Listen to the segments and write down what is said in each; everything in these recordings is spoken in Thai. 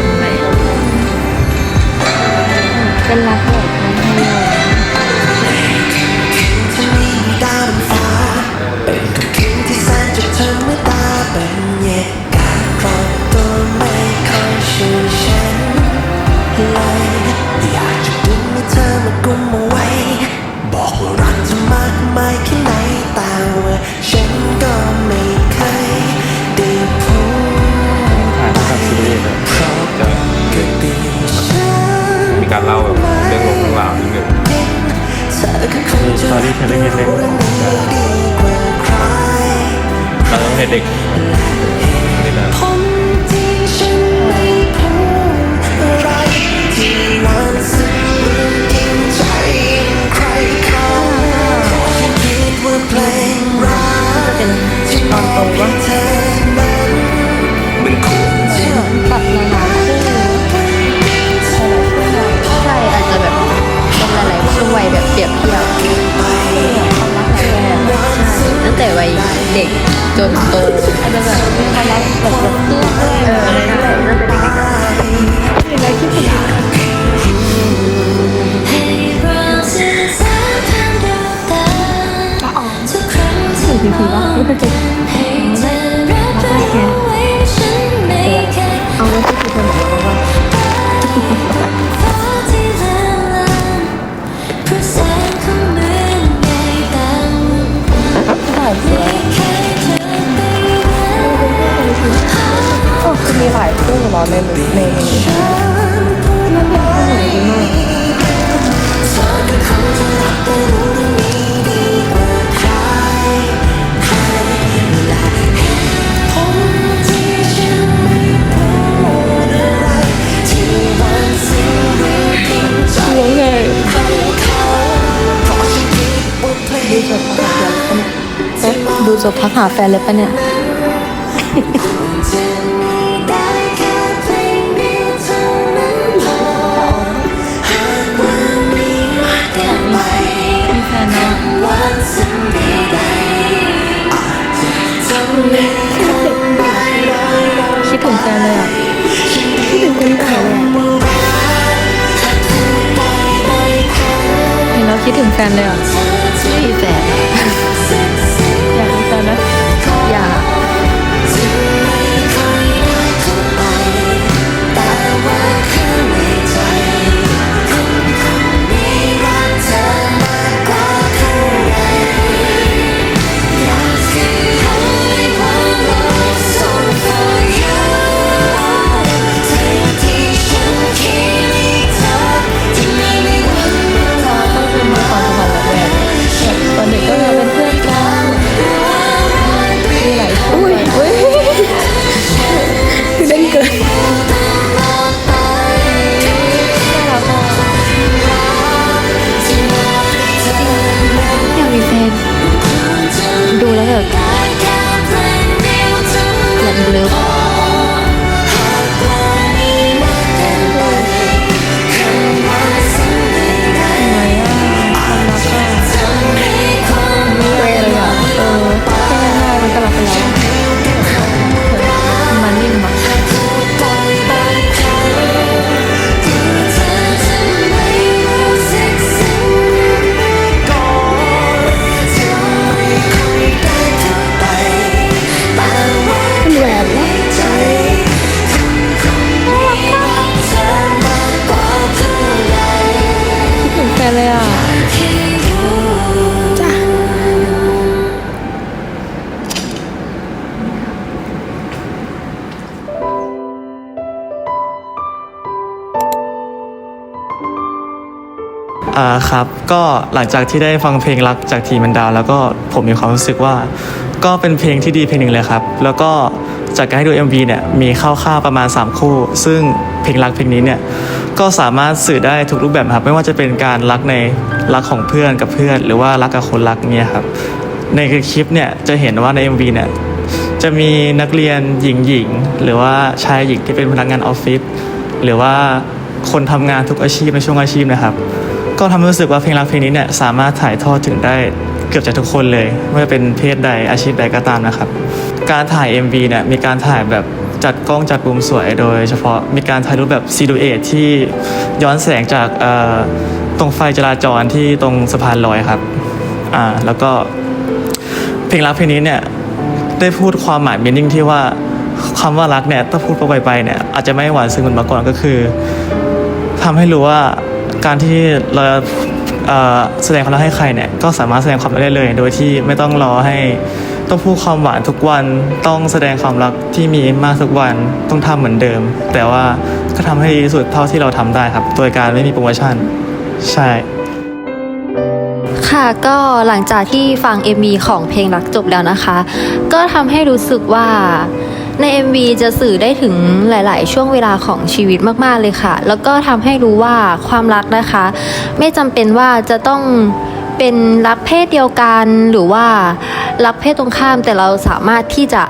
มัธยมไหมเป็นรักแบบมัธยมจะ ดนึงรู้ดีกว่าใครเราต้องให้เด็กนี่นะผมที่ฉันไม่พูดอะไรที่มันซึ้งยิ่งใจยิ่งใครเคิดว่าเพลงรักจะเป็นตอนโตวะ เด็กจนโตอาจจะแบบมีความรักแบบแบบเพื่อนด้วยเออใช่ ดูจบพักหาแฟนเลยปะเนี่ยมีแฟนเนาะคิดถึงแฟนเลยอะคิดถึงคนเก่าเลยอะเห็นแล้วคิดถึงแฟนเลยอะ อ่าครับก็หลังจากที่ได้ฟังเพลงรักจากทีมันดาว แล้วก็ผมมีความรู้สึกว่า ก็เป็นเพลงที่ดีเพลงหนึ่งเลยครับ แล้วก็จากการให้ดู MV เนี่ยมีคร่าวๆประมาณ 3 คู่ ซึ่งเพลงรักเพลงนี้เนี่ยก็สามารถสื่อได้ทุกรูปแบบครับ ไม่ว่าจะเป็นการรักในรักของเพื่อนกับเพื่อน หรือว่ารักกับคนรักเนี่ยครับในคลิปเนี่ยจะเห็นว่าใน MV เนี่ยจะมีนักเรียนหญิงหญิงหรือว่าชายหญิงที่เป็นพนักงานออฟฟิศหรือว่าคนทำงานทุกอาชีพในช่วงอาชีพนะครับ ก็ทำให้รู้สึกว่าเพลงรักเพลงนี้เนี่ยสามารถถ่ายทอดถึงได้เกือบจะทุกคนเลยไม่ว่าเป็นเพศใดอาชีพใดก็ตามนะครับ การถ่าย MV เนี่ยมีการถ่ายแบบจัดกล้องจัดมุมสวยโดยเฉพาะมีการถ่ายรูปแบบซีดูเอทที่ย้อนแสงจากตรงไฟจราจรที่ตรงสะพานลอยครับอ่าแล้วก็เพลงรักเพลงนี้เนี่ยได้พูดความหมายมีนิ่งที่ว่าคำว่ารักเนี่ยถ้าพูดไปไปเนี่ยอาจจะไม่หวานซึ้งเหมือนเมื่อก่อนก็คือทำให้รู้ว่า การที่เราเแสดงความรักให้ใครเนี่ยก็สามารถแสดงความรักได้เลย โดยที่ไม่ต้องรอให้ต้องพูดความหวานทุกวันต้องแสดงความรักที่มีมากทุกวันต้องทำเหมือนเดิม แต่ว่าก็ทำให้ดีที่สุดเท่าที่เราทำได้ครับโดยการไม่มีโปรโมชั่น ใช่ ค่ะก็หลังจากที่ฟัง MV ของเพลงรักจบแล้วนะคะ ก็ทำให้รู้สึกว่า ใน MV จะสื่อได้ถึงหลาย ๆ ช่วงเวลาของชีวิตมาก ๆ เลยค่ะ แล้วก็ทำให้รู้ว่าความรักนะคะ ไม่จำเป็นว่าจะต้อง เป็นรักเพศเดียวกันหรือว่ารักเพศตรงข้ามแต่เราสามารถที่จะ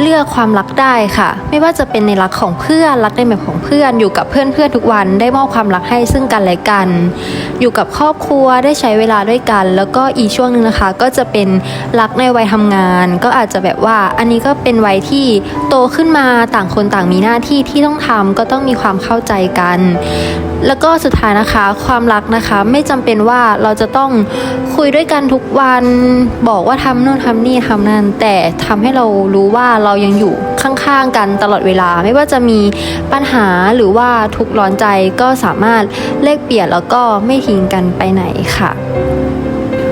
เลือกความรักได้ค่ะ ไม่ว่าจะเป็นในรักของเพื่อนรักในแบบของเพื่อนอยู่กับเพื่อนเพื่อนทุกวันได้มอบความรักให้ซึ่งกันและกัน อยู่กับครอบครัวได้ใช้เวลาด้วยกัน แล้วก็อีกช่วงหนึ่งนะคะ ก็จะเป็นรักในวัยทำงาน ก็อาจจะแบบว่าอันนี้ก็เป็นวัยที่โตขึ้นมาต่างคนต่างมีหน้าที่ที่ต้องทำก็ต้องมีความเข้าใจกัน แล้วก็สุดท้ายนะคะ ความรักนะคะไม่จำเป็นว่าเราจะต้องคุยด้วยกันทุกวันบอกว่าทำโน่นทำนี่ทำนั่นแต่ทำให้เรารู้ว่าเรายังอยู่ข้างๆกันตลอดเวลา ไม่ว่าจะมีปัญหาหรือว่าทุกข์ร้อนใจก็สามารถเลกเปลี่ยนแล้วก็ไม่ทิ้งกันไปไหนค่ะ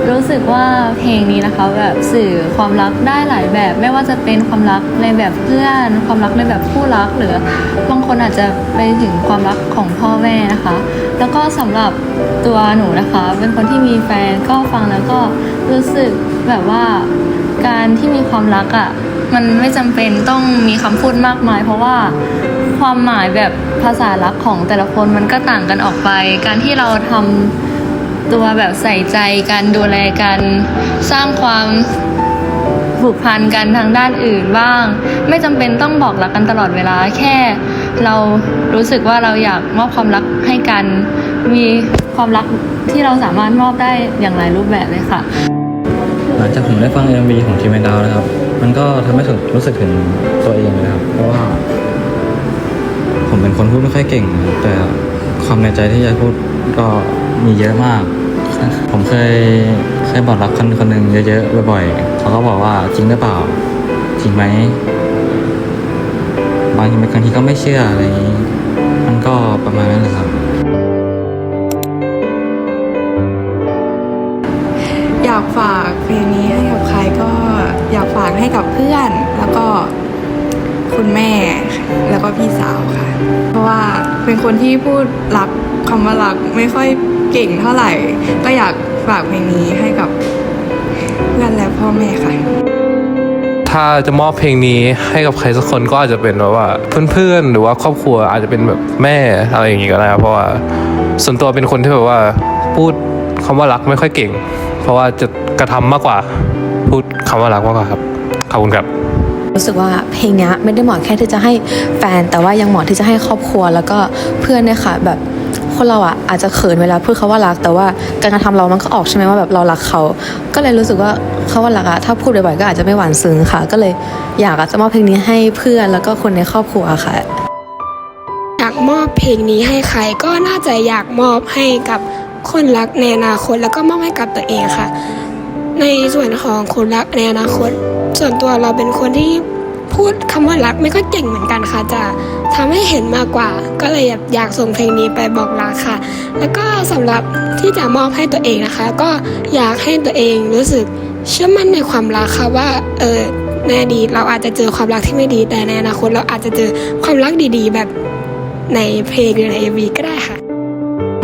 รู้สึกว่าเพลงนี้นะคะแบบสื่อความรักได้หลายแบบ ไม่ว่าจะเป็นความรักในแบบเพื่อน ความรักในแบบคู่รักหรือบางคนอาจจะไปถึงความรักของพ่อแม่นะคะ แล้วก็สำหรับตัวหนูนะคะ เป็นคนที่มีแฟนก็ฟังแล้วก็รู้สึกแบบว่าการที่มีความรักอะ่ะมันไม่จำเป็นต้องมีคำพูดมากมาย เพราะว่าความหมายแบบภาษารักของแต่ละคนมันก็ต่างกันออกไป การที่เราทำ ตัวแบบใส่ใจกันดูแลกัน สร้างความผูกพันกันทางด้านอื่นบ้าง ไม่จำเป็นต้องบอกรักกันตลอดเวลาแค่ เรารู้สึกว่าเราอยากมอบความรักให้กัน มีความรักที่เราสามารถมอบได้อย่างหลายรูปแบบเลยค่ะ หลังจากผมได้ฟัง MV ของทีมแมนดาวนะครับ มันก็ทำให้ผมรู้สึกถึงตัวเองเลยครับ เพราะว่า ผมเป็นคนพูดไม่ค่อยเก่ง แต่ความในใจที่อยากพูดก็มีเยอะมาก ผมเคยเคยบอกรักคนคนหนึ่งเยอะๆบ่อยๆเขาก็บอกว่าจริงหรือเปล่า จริงไหมบางทีบางทีก็ไม่เชื่ออะไรอย่างนี้มันก็ประมาณนั้นแหละครับ อยากฝากเพลงนี้ให้กับใครก็อยากฝากให้กับเพื่อน แล้วก็คุณแม่แล้วก็พี่สาวค่ะ เพราะว่าเป็นคนที่พูดรักคำว่ารักไม่ค่อย เก่งเท่าไหร่ ก็อยากฝากเพลงนี้ให้กับเพื่อนและพ่อแม่ค่ะ ถ้าจะมอบเพลงนี้ให้กับใครสักคนก็อาจจะเป็นแบบว่าเพื่อนๆหรือว่าครอบครัวอาจจะเป็นแบบแม่อะไรอย่างงี้ก็ได้ครับเพราะว่าส่วนตัวเป็นคนที่แบบว่าพูดคำว่ารักไม่ค่อยเก่ง เพราะว่าจะกระทำมากกว่า พูดคำว่ารักมากกว่าครับขอบคุณครับรู้สึกว่าเพลงเนี้ยไม่ได้เหมาะแค่ที่จะให้แฟน แต่ว่ายังเหมาะที่จะให้ครอบครัวแล้วก็เพื่อนเนี่ยค่ะแบบ คนเราอะอาจจะเขินเวลาพูดคาว่ารัก แต่ว่าการกระทำเรามันก็ออกใช่ไหมว่าแบบเรารักเขา ก็เลยรู้สึกว่าคาว่ารักอะถ้าพูดบ่อยๆก็อาจจะไม่หวานซึ้งค่ะ ก็เลยอยากจะมอบเพลงนี้ให้เพื่อนแล้วก็คนในครอบครัวค่ะอยากมอบเพลงนี้ให้ใครก็น่าจะอยากมอบให้กับคนรักในอนาคตแล้วก็มอบให้กับตัวเองค่ะ ในส่วนของคนรักในอนาคต ส่วนตัวเราเป็นคนที่ พูดคำว่ารักไม่ค่อยเก่งเหมือนกันค่ะ จะทำให้เห็นมากกว่า ก็เลยอยากส่งเพลงนี้ไปบอกรักค่ะ แล้วก็สำหรับที่จะมอบให้ตัวเองนะคะ ก็อยากให้ตัวเองรู้สึกเชื่อมั่นในความรักค่ะว่าเออในอดีตเราอาจจะเจอความรักที่ไม่ดี แต่ในอนาคตเราอาจจะเจอความรักดีๆ แบบในเพลงหรือในเอวีก็ได้ค่ะ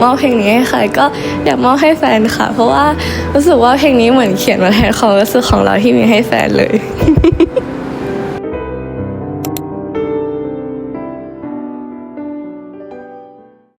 มอบเพลงนี้ให้ใครก็อยากมอบให้แฟนค่ะ เพราะว่ารู้สึกว่าเพลงนี้เหมือนเขียนมาแทนความรู้สึกของเราที่มีให้แฟนเลย